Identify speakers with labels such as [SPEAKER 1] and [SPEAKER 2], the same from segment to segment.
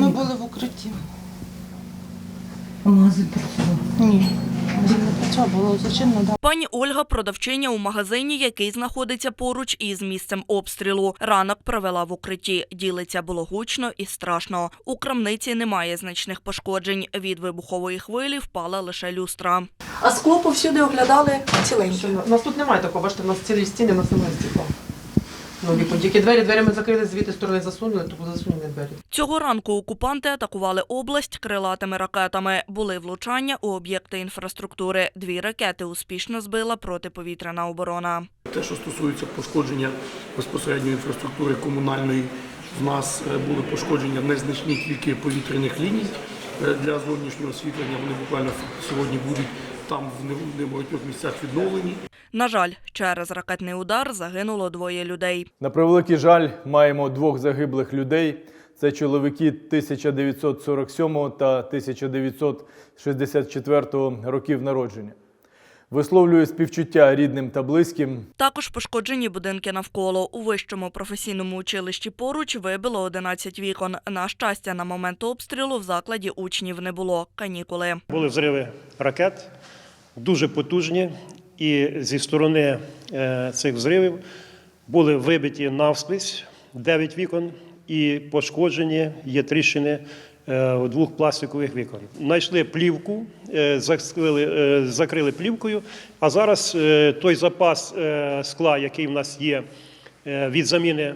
[SPEAKER 1] Ми були в укритті.
[SPEAKER 2] Магазин працював.
[SPEAKER 1] Ні. Було зачинено, да.
[SPEAKER 3] Пані Ольга продавчиня у магазині, який знаходиться поруч із місцем обстрілу. Ранок провела в укритті. Ділиться було гучно і страшно. У крамниці немає значних пошкоджень. Від вибухової хвилі впала лише люстра.
[SPEAKER 4] А скло повсюди оглядали ціленьке.
[SPEAKER 5] У нас тут немає такого, бачите, у нас цілі стіни, у нас немає стекла. Ну, вікон. Тільки двері, двері ми закрили, звідти сторони засунули, то засунули двері.
[SPEAKER 3] Цього ранку окупанти атакували область крилатими ракетами. Були влучання у об'єкти інфраструктури. Дві ракети успішно збила протиповітряна оборона.
[SPEAKER 6] Те, що стосується пошкодження безпосередньо інфраструктури комунальної, в нас е, були пошкодження незначні тільки повітряних ліній е, для зовнішнього освітлення. Вони буквально сьогодні будуть там в небагатьох місцях відновлені.
[SPEAKER 3] На жаль, через ракетний удар загинуло двоє людей.
[SPEAKER 7] На превеликий жаль, маємо двох загиблих людей. Це чоловіки 1947 та 1964 років народження. Висловлюю співчуття рідним та близьким.
[SPEAKER 3] Також пошкоджені будинки навколо. У вищому професійному училищі поруч вибило 11 вікон. На щастя, на момент обстрілу в закладі учнів не було. Канікули.
[SPEAKER 8] Були взриви ракет, дуже потужні, і зі сторони е, цих взривів були вибиті навскрізь 9 вікон і пошкоджені є тріщини е, двох пластикових вікон. Знайшли плівку, е, закрили, закрили плівкою, а зараз той запас скла, який в нас є від заміни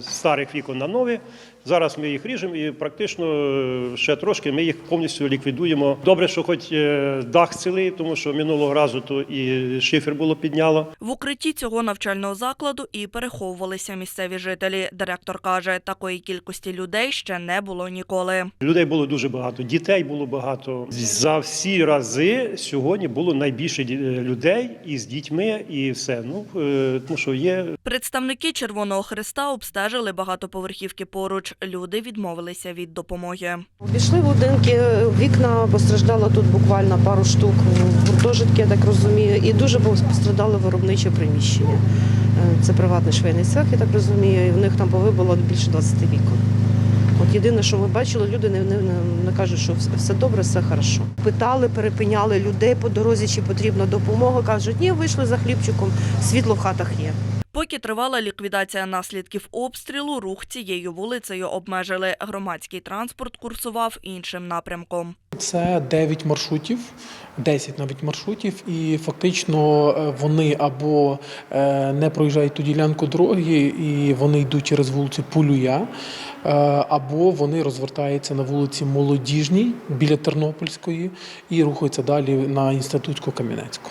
[SPEAKER 8] старих вікон на нові. Зараз ми їх ріжемо і практично е, ще трошки ми їх повністю ліквідуємо. Добре, що хоч е, дах цілий, тому що минулого разу то і шифер було підняло.
[SPEAKER 3] В укритті цього навчального закладу і переховувалися місцеві жителі. Директор каже, такої кількості людей ще не було ніколи.
[SPEAKER 8] Людей було дуже багато, дітей було багато. За всі рази сьогодні було найбільше людей і з дітьми, і все. Ну е, тому що є
[SPEAKER 3] Представники Червоного Христа обстежили багатоповерхівки поруч. Люди відмовилися від допомоги.
[SPEAKER 4] Обійшли будинки, вікна постраждало тут буквально пару штук, гуртожитки, я так розумію, і дуже постраждало виробниче приміщення. Е, Це приватний швейний цех, я так розумію, і в них там повибило більше 20 вікон. От єдине, що ми бачили, люди не, не, не- кажуть, що все добре, все хорошо. Питали, перепиняли людей по дорозі, чи потрібна допомога. Кажуть, ні, вийшли за хлібчиком, світло в хатах є.
[SPEAKER 3] Поки тривала ліквідація наслідків обстрілу, рух цією вулицею обмежили. Громадський транспорт курсував іншим напрямком.
[SPEAKER 9] Це 9 маршрутів, 10 навіть маршрутів, і фактично е, вони або е, не проїжджають ту ділянку дороги, і вони йдуть через вулицю Пулюя, е, або вони розвертаються на вулиці Молодіжній біля Тернопільської і рухаються далі на інститутську Кам'янецьку.